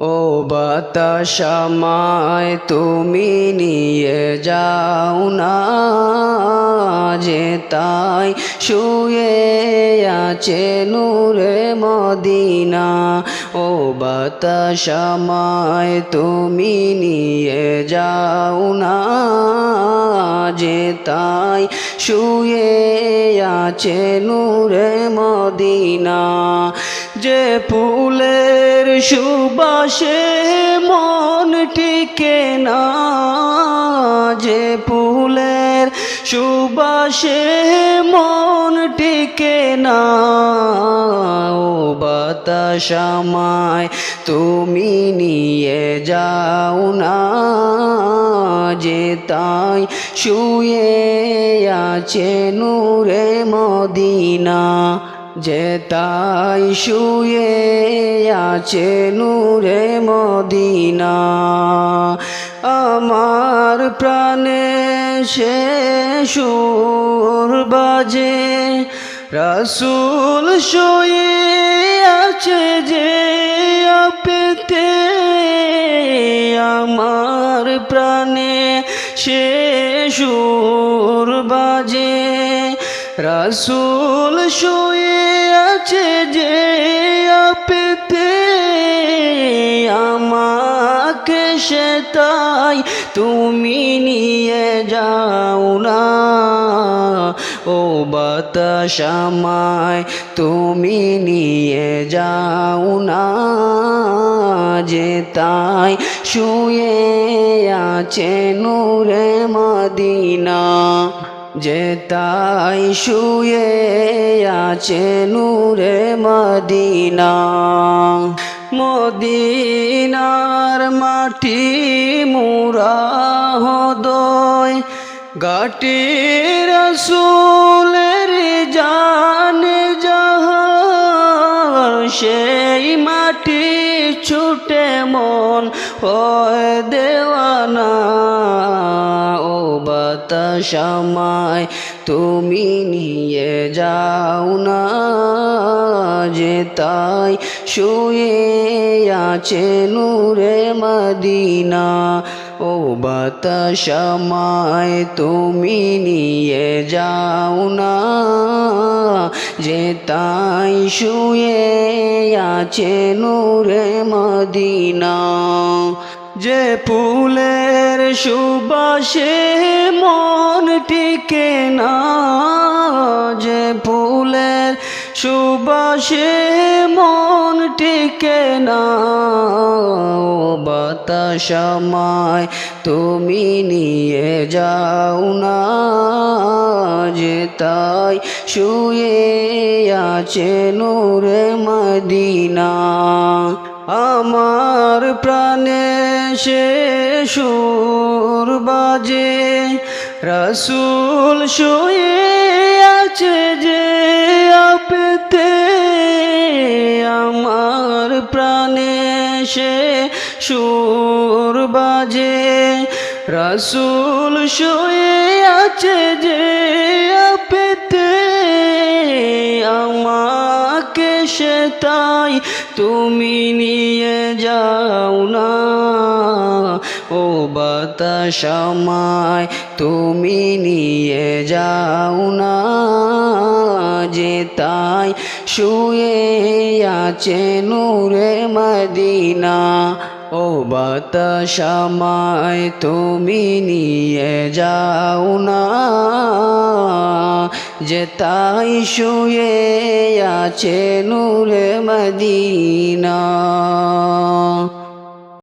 ও বাতাসামায় তুমি নিয়ে যাও না যে তাই শুয়ে আছে নূরে মদিনা। ও বাতাসামায় তুমি নিয়ে যাও না যে তাই শুয়ে আছে নূরে মদিনা। যে ফুলের সুবাসে মন টিকে না, যে ফুলের সুবাসে মন টিকে না। ও বাতাসামায়, তুমি নিয়ে যাও না, যে তাই শুয়ে আছে নূরে মদিনা। যে তাই শুয়ে আছে নূরে মদিনা, আমার প্রাণে সে সুর বাজে। রসুল শুয়ে আছে যে আপেতে, আমার প্রাণে সে সুর বাজে। রসুল শুয়ে আছে যে আপেতে আমাকে সে তাই তুমি নিয়ে যাও না। ও বাতাসামায় তুমি নিয়ে যাও না। যে তাই শুয়ে আছে নূরে মদিনা। যে তাই শুয়ে আছে নূরে মদিনা, মদিনার মাটি মুরা হদয়। গাটি রসুলের জান যাহার সেই মাটি ছুটে মন হয় দেওয়ানা। বাতাসামায় তুমি নিয়ে যাও না যে তাই শুয়ে আছে নূরে মদিনা। ও বাতাসামায় তুমি নিয়ে যাও না যে তাই শুয়ে আছে নূরে মদিনা। যে ফুলের সুবাসে মন টিকে না, যে ফুলের সুবাসে মন টিকে না বাতাসামায় তুমি নিয়ে যাও না, যে তাই শুয়ে আছে নূরে মদিনা। আমার প্রাণে সে সুর বাজে। রসুল শুয়ে আছে যে আপতে। আমার প্রাণে সে সুর বাজে। রসুল শুয়ে আছে যে তুমি নিয়ে যাও না। ও বাতাসামায় তুমি নিয়ে যাও না। যে তাই শুয়ে আছে নূরে মদিনা। ও বাতাসামায় তুমি নিয়ে যাও না। যে তাই শুয়ে আছে নূরে মদিনা।